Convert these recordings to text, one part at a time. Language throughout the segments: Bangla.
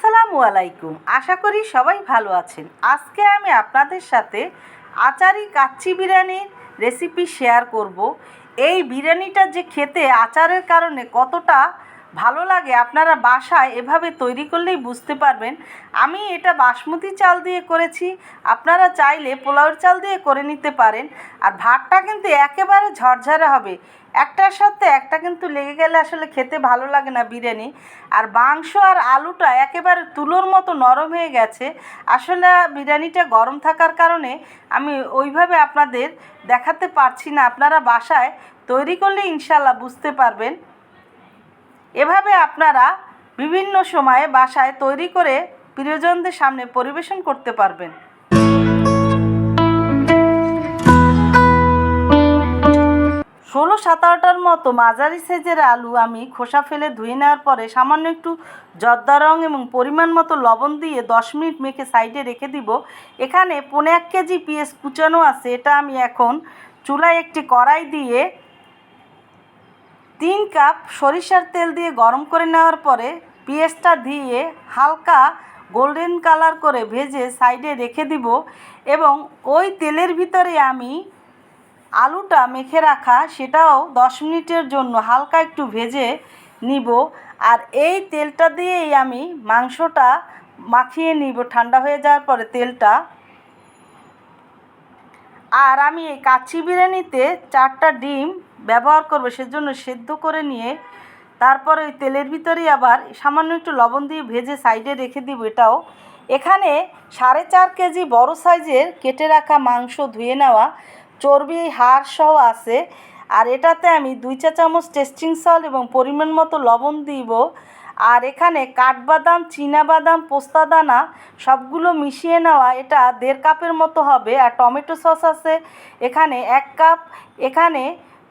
আসসালামু আলাইকুম। আশা করি সবাই ভালো আছেন। আজকে আমি আপনাদের সাথে আচারি কাচ্চি বিরিয়ানির রেসিপি শেয়ার করব। এই বিরিয়ানিটা যে খেতে আচারের কারণে কতটা ভালো লাগে, আপনারা বাসায় এভাবে তৈরি করলেই বুঝতে পারবেন। আমি এটা বাসমতি চাল দিয়ে করেছি, আপনারা চাইলে পোলাওয়ের চাল দিয়ে করে নিতে পারেন। আর ভাতটা কিন্তু একেবারে ঝরঝরে হবে। একটার সাথে একটা কিন্তু লেগে গেলে আসলে খেতে ভালো লাগে না বিরিয়ানি। আর মাংস আর আলুটা একেবারে তুলোর মতো নরম হয়ে গেছে। আসলে বিরিয়ানিটা গরম থাকার কারণে আমি ওইভাবে আপনাদের দেখাতে পারছি না। আপনারা বাসায় তৈরি করলে ইনশাল্লাহ বুঝতে পারবেন। এভাবে আপনারা বিভিন্ন সময়ে বাসায় তৈরি করে প্রিয়জনদের সামনে পরিবেশন করতে পারবেন। ষোলো সাতারোটার মতো মাঝারি সাইজের আলু আমি খোসা ফেলে ধুয়ে নেওয়ার পরে সামান্য একটু জর্দা রং এবং পরিমাণ মতো লবণ দিয়ে দশ মিনিট মেখে সাইডে রেখে দিব। এখানে পনেরো এক কেজি পিঁয়াজ কুচানো আছে, এটা আমি এখন চুলায় একটি কড়াই দিয়ে তিন কাপ সরিষার তেল দিয়ে গরম করে নেওয়ার পরে পেঁয়াজটা দিয়ে হালকা গোল্ডেন কালার করে ভেজে সাইডে রেখে দিব এবং ওই তেলের ভিতরে আমি আলুটা মেখে রাখা সেটাও দশ মিনিটের জন্য হালকা একটু ভেজে নিব আর এই তেলটা দিয়েই আমি মাংসটা মাখিয়ে নিব ঠান্ডা হয়ে যাওয়ার পরে তেলটা। আর আমি এই কাচ্চি বিরিয়ানিতে চারটা ডিম ব্যবহার করব, সেজন্য সেদ্ধ করে নিয়ে তারপরে ওই তেলের ভিতরেই আবার সামান্য একটু লবণ দিয়ে ভেজে সাইডে রেখে দিব এটাও। এখানে সাড়ে চার কেজি বড় সাইজের কেটে রাখা মাংস ধুয়ে নেওয়া চর্বি, হাড় সহ আছে। আর এটাতে আমি দুই চা চামচ টেস্টিং সল্ট এবং পরিমাণ মতো লবণ দিব। আর এখানে কাঠবাদাম বাদাম পোস্তা দানা সবগুলো মিশিয়ে নেওয়া, এটা দেড় কাপের মতো হবে আর টমেটো সস আছে এখানে এক কাপ। এখানে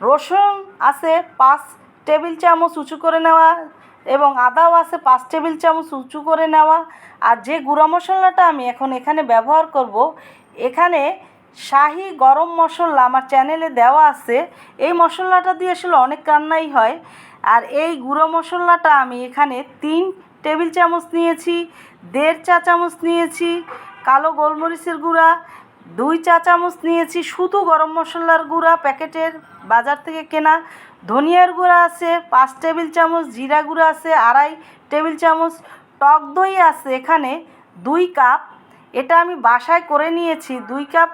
রসুন আছে পাঁচ টেবিল চামচ উঁচু করে নেওয়া এবং আদাও আছে পাঁচ টেবিল চামচ উঁচু করে নেওয়া। আর যে গুঁড়া মশলাটা আমি এখন এখানে ব্যবহার করব, এখানে শাহি গরম মশলা আমার চ্যানেলে দেওয়া আছে। এই মশলাটা দিয়ে আসলে অনেক রান্নাই হয়। আর এই গুঁড়ো মশলাটা আমি এখানে তিন টেবিল চামচ নিয়েছি, দেড় চা চামচ নিয়েছি, কালো গোলমরিচের গুঁড়া, দুই চা চামচ নিয়েছি শুধু গরম মশলার গুঁড়া প্যাকেটের বাজার থেকে কেনা। ধনিয়ার গুঁড়া আছে, পাঁচ টেবিল চামচ, জিরা গুঁড়া আছে, আড়াই টেবিল চামচ, টক দই আছে এখানে দুই কাপ। এটা আমি বাসায় করে নিয়েছি। দুই কাপ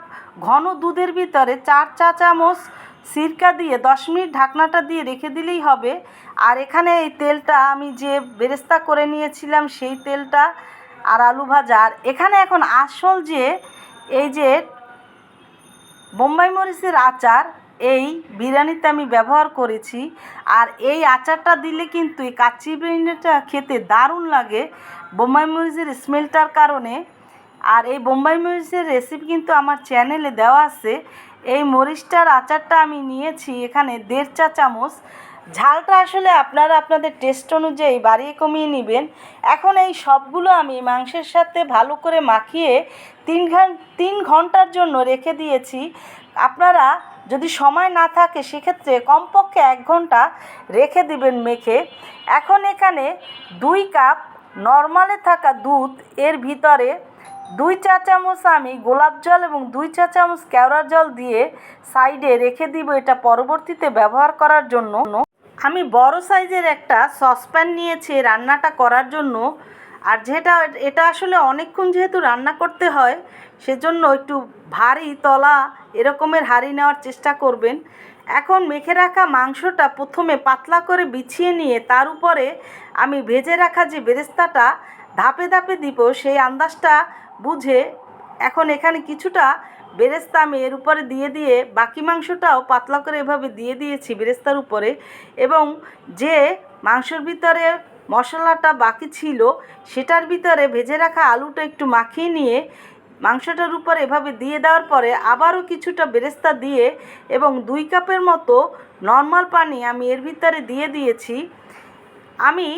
ঘন দুধের ভিতরে চার চা চামচ সিরকা দিয়ে দশ মিনিট ঢাকনাটা দিয়ে রেখে দিলেই হবে। আর এখানে এই তেলটা আমি যে বেরেস্তা করে নিয়েছিলাম সেই তেলটা আর আলু ভাজা। আর এখানে এখন আসল যে, এই যে বোম্বাই মরিচের আচার, এই বিরিয়ানিতে আমি ব্যবহার করেছি। আর এই আচারটা দিলে কিন্তু এই কাচ্চি বিরিয়ানিটা খেতে দারুণ লাগে। বোম্বাই মরিচের স্মেলটার কারণে আর এই বোম্বাই মরিচের রেসিপি কিন্তু আমার চ্যানেলে দেওয়া আছে। এই মরিচটার আচারটা আমি নিয়েছি এখানে দেড় চা চামচ। ঝালটা আসলে আপনারা আপনাদের টেস্ট অনুযায়ী বাড়িয়ে কমিয়ে নেবেন। এখন এই সবগুলো আমি মাংসের সাথে ভালো করে মাখিয়ে তিন তিন ঘণ্টার জন্য রেখে দিয়েছি। আপনারা যদি সময় না থাকে সেক্ষেত্রে কমপক্ষে এক ঘণ্টা রেখে দিবেন মেখে। এখন এখানে দুই কাপ নর্মালে থাকা দুধ এর ভিতরে দুই চা চামচ আমি গোলাপ জল এবং দুই চা চামচ কেওড়ার জল দিয়ে সাইডে রেখে দিব এটা পরবর্তীতে ব্যবহার করার জন্য। আমি বড় সাইজের একটা সসপ্যান নিয়েছি রান্নাটা করার জন্য। আর যেটা, এটা আসলে অনেকক্ষণ যেহেতু রান্না করতে হয়, সেজন্য একটু ভারী তলা এরকমের হাঁড়ি নেওয়ার চেষ্টা করবেন। এখন মেখে রাখা মাংসটা প্রথমে পাতলা করে বিছিয়ে নিয়ে তার উপরে আমি ভেজে রাখা যে বেরেস্তাটা ধাপে ধাপে দিব, সেই আন্দাজটা বুঝে এখন এখানে কিছুটা বেরেস্তা আমি এর উপরে দিয়ে দিয়ে বাকি মাংসটাও পাতলা করে এভাবে দিয়ে দিয়েছি বেরেস্তার উপরে এবং যে মাংসর ভিতরে মশলাটা বাকি ছিল সেটার ভিতরে ভেজে রাখা আলুটা একটু মাখিয়ে নিয়ে মাংসটার উপর এভাবে দিয়ে দেওয়ার পরে আবারও কিছুটা বেরেস্তা দিয়ে এবং দুই কাপের মতো নর্মাল পানি আমি এর ভিতরে দিয়ে দিয়েছি। আমি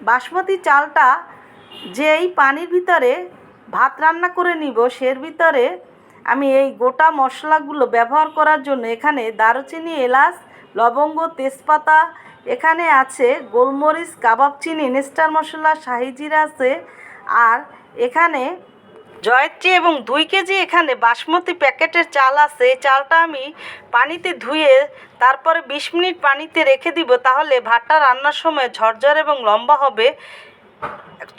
বাসমতি চালটা যে এই পানির ভিতরে ভাত রান্না করে নিব, সের ভিতরে আমি এই গোটা মশলাগুলো ব্যবহার করার জন্য এখানে দারুচিনি, এলাচ, লবঙ্গ, তেজপাতা, এখানে আছে গোলমরিচ, কাবাব চিনি নেস্টার মশলা, শাহি জিরা আছে, আর এখানে জয়ত্রী এবং দুই কেজি এখানে বাসমতি প্যাকেটের চাল আছে। এই চালটা আমি পানিতে ধুয়ে তারপরে বিশ মিনিট পানিতে রেখে দিব, তাহলে ভাতটা রান্নার সময় ঝরঝর এবং লম্বা হবে।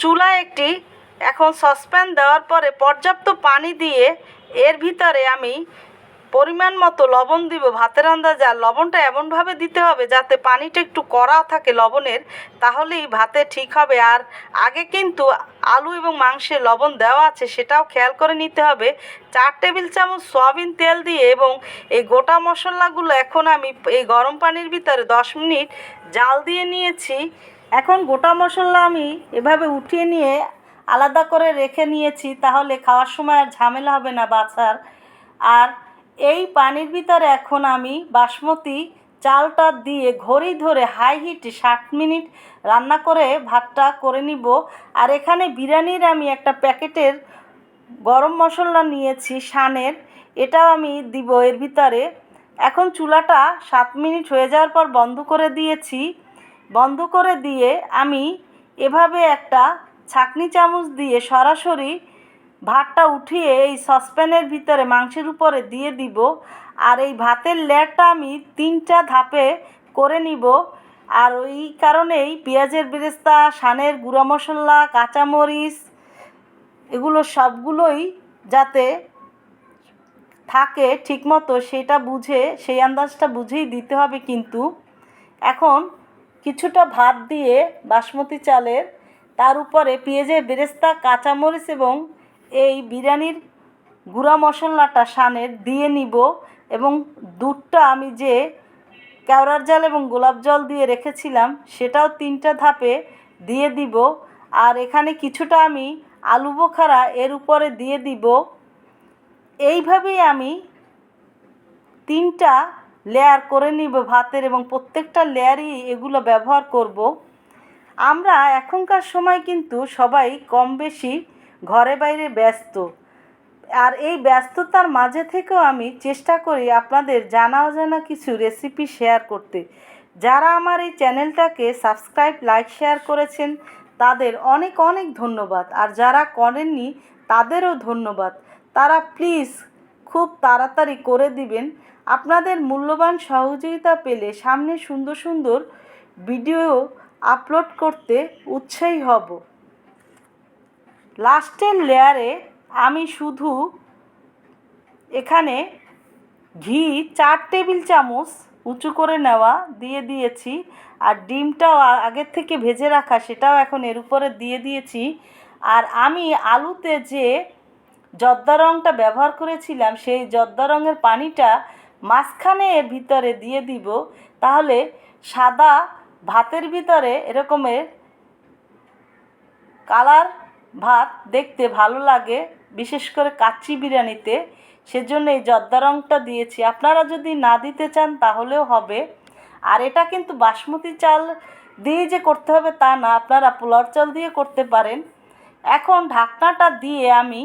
চুলায় একটি এখন সসপ্যান দেওয়ার পরে পর্যাপ্ত পানি দিয়ে এর ভিতরে আমি পরিমাণ মতো লবণ দিব, ভাতের আন্দাজে। আর লবণটা এমনভাবে দিতে হবে যাতে পানিটা একটু কড়া থাকে লবণের, তাহলেই ভাতে ঠিক হবে। আর আগে কিন্তু আলু এবং মাংসে লবণ দেওয়া আছে, সেটাও খেয়াল করে নিতে হবে। চার টেবিল চামচ সয়াবিন তেল দিয়ে এবং এই গোটা মশলাগুলো এখন আমি এই গরম পানির ভিতরে দশ মিনিট জাল দিয়ে নিয়েছি। এখন গোটা মশলা আমি এভাবে উঠিয়ে নিয়ে আলাদা করে রেখে নিয়েছি, তাহলে খাওয়ার সময় আর ঝামেলা হবে না বাছার। আর এই পানির ভিতরে এখন আমি বাসমতি চালটা দিয়ে ঘড়ি ধরে হাই হিটে ষাট মিনিট রান্না করে ভাতটা করে নিব। আর এখানে বিরিয়ানির আমি একটা প্যাকেটের গরম মশলা নিয়েছি, শানের। এটাও আমি দিব এর ভিতরে। এখন চুলাটা সাত মিনিট হয়ে যাওয়ার পর বন্ধ করে দিয়েছি। বন্ধ করে দিয়ে আমি এভাবে একটা ছাকনি চামচ দিয়ে সরাসরি ভাতটা উঠিয়ে এই সসপ্যানের ভিতরে মাংসের উপরে দিয়ে দিব আর এই ভাতের লেয়ারটা আমি তিনটা ধাপে করে নিব আর ওই কারণেই পেঁয়াজের বেরেস্তা সানের গুঁড়া মশলা, কাঁচামরিচ এগুলো সবগুলোই যাতে থাকে ঠিকমতো সেটা বুঝে, সেই আন্দাজটা বুঝেই দিতে হবে কিন্তু। এখন কিছুটা ভাত দিয়ে বাসমতি চালের, তার উপরে পেঁয়াজের বেরেস্তা, কাঁচামরিচ এবং এই বিরিয়ানির গুঁড়া মশলাটা সানের দিয়ে নিব এবং দুধটা আমি যে কেওড়ার জল এবং গোলাপ জল দিয়ে রেখেছিলাম, সেটাও তিনটা ধাপে দিয়ে দিব। আর এখানে কিছুটা আমি আলু বোখারা এর উপরে দিয়ে দিব। এইভাবেই আমি তিনটা লেয়ার করে নিব ভাতের এবং প্রত্যেকটা লেয়ারই এগুলো ব্যবহার করব। আমরা এখনকার সময় কিন্তু সবাই কম বেশি ঘরে বাইরে ব্যস্ত। আর এই ব্যস্ততার মাঝে থেকেও আমি চেষ্টা করি আপনাদের জানা অজানা কিছু রেসিপি শেয়ার করতে। যারা আমার এই চ্যানেলটাকে সাবস্ক্রাইব লাইক শেয়ার করেছেন, তাদের অনেক অনেক ধন্যবাদ। আর যারা করেননি, তাদেরও ধন্যবাদ। তারা প্লিজ খুব তাড়াতাড়ি করে দিবেন। আপনাদের মূল্যবান সহযোগিতা পেলে সামনে সুন্দর সুন্দর ভিডিও আপলোড করতে উৎসাহী হব। লাস্টের লেয়ারে আমি শুধু এখানে ঘি চার টেবিল চামচ উঁচু করে নেওয়া দিয়ে দিয়েছি আর ডিমটাও আগের থেকে ভেজে রাখা সেটাও এখন এর উপরে দিয়ে দিয়েছি। আর আমি আলুতে যে জর্দা রঙটা ব্যবহার করেছিলাম, সেই জর্দা রঙের পানিটা মাঝখানে এর ভিতরে দিয়ে দিব। তাহলে সাদা ভাতের ভিতরে এরকমের কালার ভাত দেখতে ভালো লাগে, বিশেষ করে কাচ্চি বিরিয়ানিতে। সেজন্য এই জর্দা রঙটা দিয়েছি। আপনারা যদি না দিতে চান তাহলেও হবে। আর এটা কিন্তু বাসমতি চাল দিয়ে যে করতে হবে তা না, আপনারা পোলার চাল দিয়ে করতে পারেন। এখন ঢাকনাটা দিয়ে আমি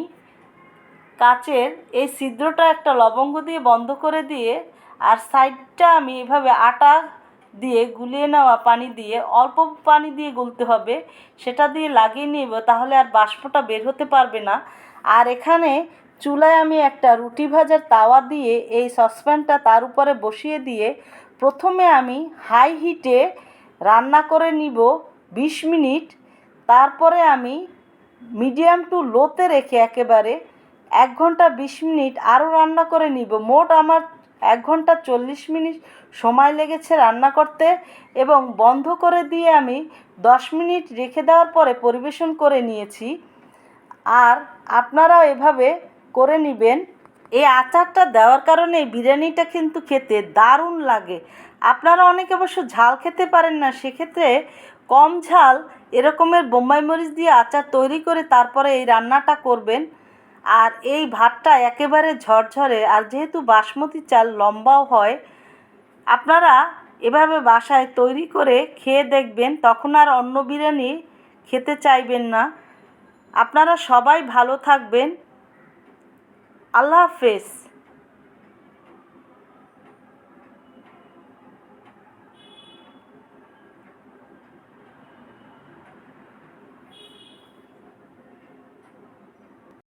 কাচের এই ছিদ্রটা একটা লবঙ্গ দিয়ে বন্ধ করে দিয়ে আর সাইডটা আমি এভাবে আটা দিয়ে গুলিয়ে নেওয়া পানি দিয়ে, অল্প পানি দিয়ে গুলতে হবে, সেটা দিয়ে লাগিয়ে নিব তাহলে আর বাষ্পটা বের হতে পারবে না। আর এখানে চুলায় আমি একটা রুটি ভাজার তাওয়া দিয়ে এই সসপ্যানটা তার উপরে বসিয়ে দিয়ে প্রথমে আমি হাই হিটে রান্না করে নিব বিশ মিনিট। তারপরে আমি মিডিয়াম টু লোতে রেখে একেবারে এক ঘণ্টা বিশ মিনিট আরও রান্না করে নিব। মোট আমার এক ঘণ্টা চল্লিশ মিনিট সময় লেগেছে রান্না করতে এবং বন্ধ করে দিয়ে আমি দশ মিনিট রেখে দেওয়ার পরে পরিবেশন করে নিয়েছি। আর আপনারাও এভাবে করে নেবেন। এই আচারটা দেওয়ার কারণে বিরিয়ানিটা কিন্তু খেতে দারুণ লাগে। আপনারা অনেকে অবশ্য ঝাল খেতে পারেন না, সেক্ষেত্রে কম ঝাল এরকমের বোম্বাই মরিচ দিয়ে আচার তৈরি করে তারপরে এই রান্নাটা করবেন। আর এই ভাতটা একেবারে ঝরঝরে, আর যেহেতু বাসমতি চাল লম্বাও হয়, আপনারা এভাবে বাসায় তৈরি করে খেয়ে দেখবেন, তখন আর অন্য বিরিয়ানি খেতে চাইবেন না। আপনারা সবাই ভালো থাকবেন। আল্লাহ হাফেজ।